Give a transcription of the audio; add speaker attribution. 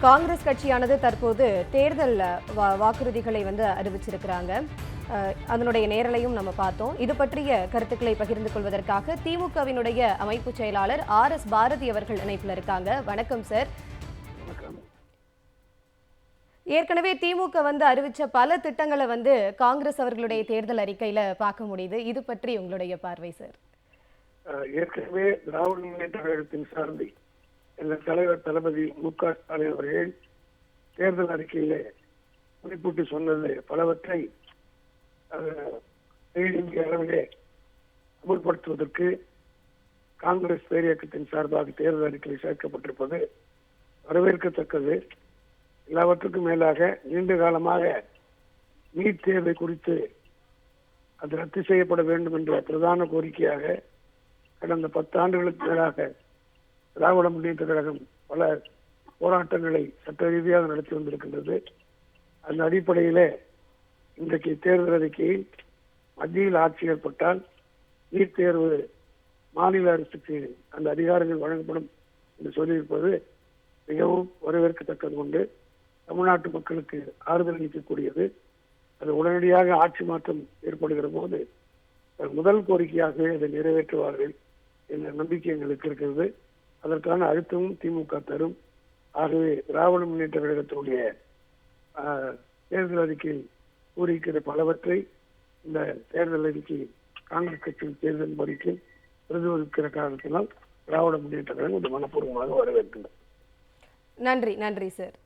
Speaker 1: காங்கிரஸ் கட்சியானது தற்போது தேர்தல் வா- வாக்குறுதிகளை வந்து அறிவிச்சிருக்கிறாங்க. அதனுடைய நேரலையும் நம்ம பார்த்தோம். இது பற்றிய கருத்துக்களை பகிர்ந்து கொள்வதற்காக திமுகவினுடைய அமைப்பு செயலாளர் ஆர் எஸ் பாரதி அவர்கள் இணைப்பில் இருக்காங்க. வணக்கம் சார். ஏற்கனவே திமுக வந்து அறிவிச்ச பல திட்டங்களை வந்து காங்கிரஸ் அவர்களுடைய தேர்தல் அறிக்கையில பார்க்க முடியுது. இது பற்றி உங்களுடைய பார்வை சார்.
Speaker 2: ஏற்கனவே திராவிட முன்னேற்ற கழகத்தின் சார்பில் எங்கள் தலைவர் தளபதி மு க ஸ்டாலின் அவர்கள் தேர்தல் அறிக்கையிலே குறிப்பிட்டு சொன்னது பலவற்றை இந்திய அளவிலே அமுல்படுத்துவதற்கு காங்கிரஸ் பேரியக்கத்தின் சார்பாக தேர்தல் அறிக்கையில் சேர்க்கப்பட்டிருப்பது வரவேற்கத்தக்கது. எல்லாவற்றுக்கும் மேலாக நீண்ட காலமாக நீட் தேர்வை குறித்து அது ரத்து செய்யப்பட வேண்டும் என்ற பிரதான கோரிக்கையாக கடந்த பத்து ஆண்டுகளுக்கு மேலாக திராவிட முன்னேற்ற கழகம் பல போராட்டங்களை சட்ட ரீதியாக நடத்தி வந்திருக்கின்றது. அந்த அடிப்படையிலே இன்றைக்கு தேர்தல் அறிக்கையில் மத்தியில் ஆட்சி ஏற்பட்டால் நீட் தேர்வு மாநில அரசுக்கு அந்த அதிகாரங்கள் வழங்கப்படும் என்று சொல்லியிருப்பது மிகவும் வரவேற்கத்தக்கது கொண்டு தமிழ்நாட்டு மக்களுக்கு ஆறுதல் அளிக்கக்கூடியது. அது உடனடியாக ஆட்சி மாற்றம் ஏற்படுகிற போது முதல் கோரிக்கையாகவே அதை நிறைவேற்றுவார்கள் என்ற நம்பிக்கை எங்களுக்கு இருக்கிறது. அதற்கான அழுத்தமும் திமுக தரும். ஆகவே திராவிட முன்னேற்ற கழகத்தினுடைய தேர்தல் அறிக்கையில் கூறியிருக்கிற பலவற்றை இந்த தேர்தல் அறிக்கை காங்கிரஸ் கட்சியின் தேர்தல் அறிக்கை பிரதிபலிக்கிற காரணத்தினால் திராவிட முன்னேற்ற கழகம் இது மனப்பூர்வமாக வரவேற்கின்றது.
Speaker 1: நன்றி நன்றி சார்.